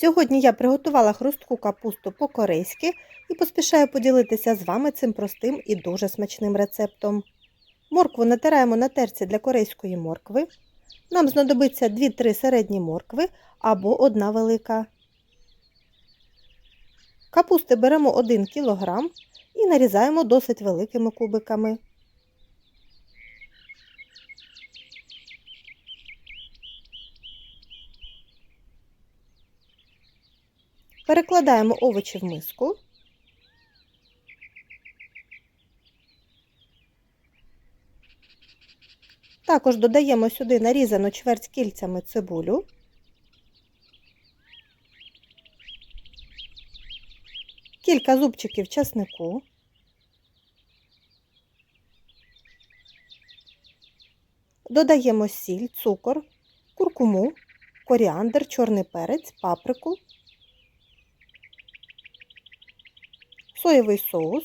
Сьогодні я приготувала хрустку капусту по-корейськи і поспішаю поділитися з вами цим простим і дуже смачним рецептом. Моркву натираємо на терці для корейської моркви. Нам знадобиться 2-3 середні моркви або одна велика. Капусти беремо 1 кг і нарізаємо досить великими кубиками. Перекладаємо овочі в миску. Також додаємо сюди нарізану чверть кільцями цибулю. Кілька зубчиків часнику. Додаємо сіль, цукор, куркуму, коріандр, чорний перець, паприку, соєвий соус,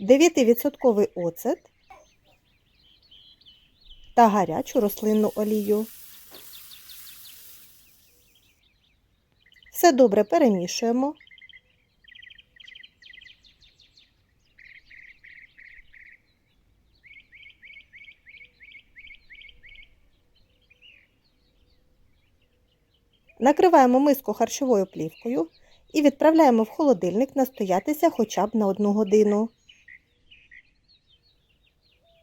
9% оцет та гарячу рослинну олію. Все добре перемішуємо. Накриваємо миску харчовою плівкою і відправляємо в холодильник настоятися хоча б на одну годину.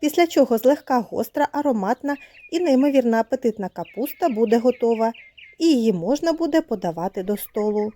Після чого злегка гостра, ароматна і неймовірно апетитна капуста буде готова, і її можна буде подавати до столу.